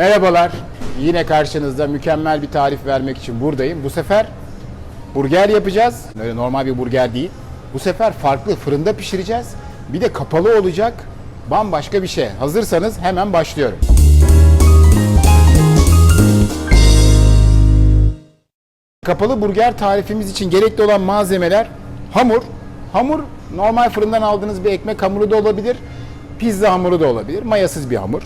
Merhabalar. Yine karşınızda mükemmel bir tarif vermek için buradayım. Bu sefer burger yapacağız. Öyle normal bir burger değil. Bu sefer farklı fırında pişireceğiz. Bir de kapalı olacak. Bambaşka bir şey. Hazırsanız hemen başlıyorum. Kapalı burger tarifimiz için gerekli olan malzemeler hamur. Hamur normal fırından aldığınız bir ekmek hamuru da olabilir. Pizza hamuru da olabilir. Mayasız bir hamur.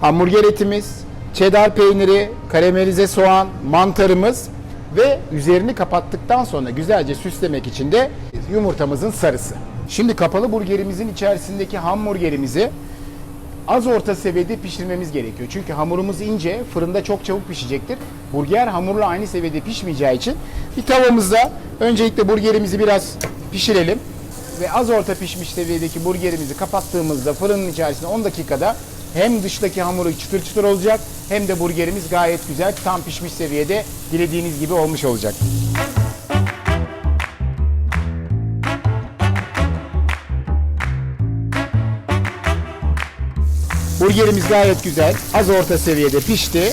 Hamburger etimiz, cheddar peyniri, karamelize soğan, mantarımız ve üzerini kapattıktan sonra güzelce süslemek için de yumurtamızın sarısı. Şimdi kapalı burgerimizin içerisindeki hamburgerimizi az orta seviyede pişirmemiz gerekiyor. Çünkü hamurumuz ince, fırında çok çabuk pişecektir. Burger hamurla aynı seviyede pişmeyeceği için bir tavamızda öncelikle burgerimizi biraz pişirelim ve az orta pişmiş seviyedeki burgerimizi kapattığımızda fırının içerisinde 10 dakikada hem dıştaki hamuru çıtır çıtır olacak hem de burgerimiz gayet güzel tam pişmiş seviyede dilediğiniz gibi olmuş olacak. Burgerimiz gayet güzel. Az orta seviyede pişti.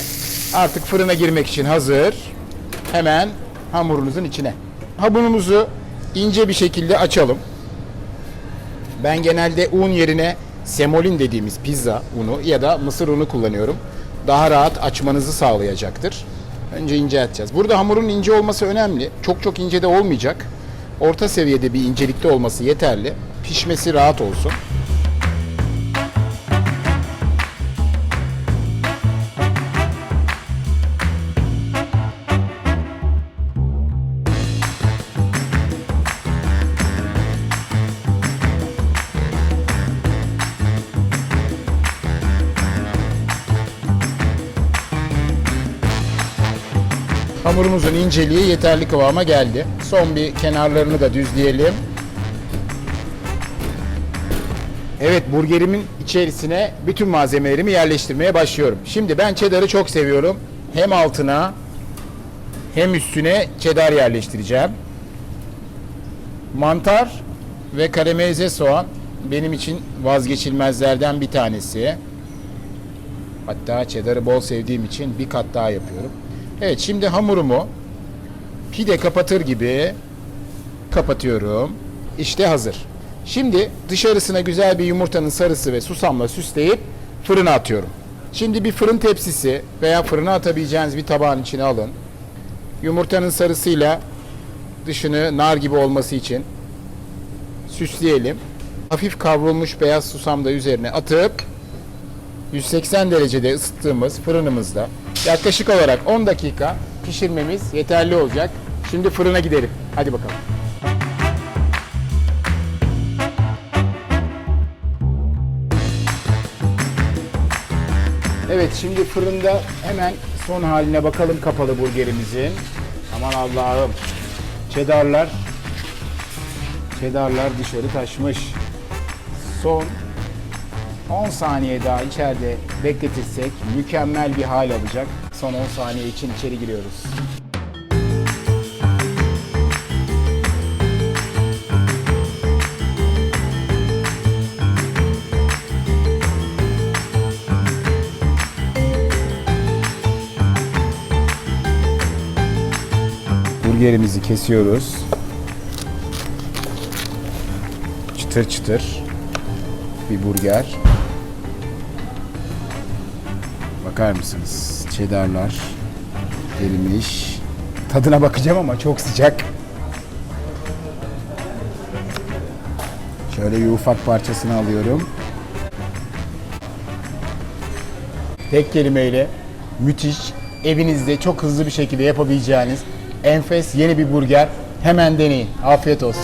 Artık fırına girmek için hazır. Hemen hamurunuzun içine. Hamurumuzu ince bir şekilde açalım. Ben genelde un yerine semolin dediğimiz pizza unu ya da mısır unu kullanıyorum. Daha rahat açmanızı sağlayacaktır. Önce ince açacağız. Burada hamurun ince olması önemli. Çok çok ince de olmayacak. Orta seviyede bir incelikte olması yeterli. Pişmesi rahat olsun. Hamurumuzun inceliği yeterli kıvama geldi. Son bir kenarlarını da düzleyelim. Evet burgerimin içerisine bütün malzemelerimi yerleştirmeye başlıyorum. Şimdi ben cheddar'ı çok seviyorum. Hem altına hem üstüne cheddar yerleştireceğim. Mantar ve karamelize soğan benim için vazgeçilmezlerden bir tanesi. Hatta cheddar'ı bol sevdiğim için bir kat daha yapıyorum. Evet şimdi hamurumu pide kapatır gibi kapatıyorum. İşte hazır. Şimdi dışarısına güzel bir yumurtanın sarısı ve susamla süsleyip fırına atıyorum. Şimdi bir fırın tepsisi veya fırına atabileceğiniz bir tabağın içine alın. Yumurtanın sarısıyla dışını nar gibi olması için süsleyelim. Hafif kavrulmuş beyaz susam da üzerine atıp 180 derecede ısıttığımız fırınımızda yaklaşık olarak 10 dakika pişirmemiz yeterli olacak. Şimdi fırına gidelim. Hadi bakalım. Evet şimdi fırında hemen son haline bakalım kapalı burgerimizin. Aman Allah'ım. Çedarlar Çedarlar dışarı taşmış. Son 10 saniye daha içeride bekletirsek mükemmel bir hal alacak. Son 10 saniye için içeri giriyoruz. Burgerimizi kesiyoruz. Çıtır çıtır bir burger. Bakar mısınız? Cheddarlar verilmiş. Tadına bakacağım ama çok sıcak. Şöyle bir ufak parçasını alıyorum. Tek kelimeyle müthiş, evinizde çok hızlı bir şekilde yapabileceğiniz enfes yeni bir burger. Hemen deneyin. Afiyet olsun.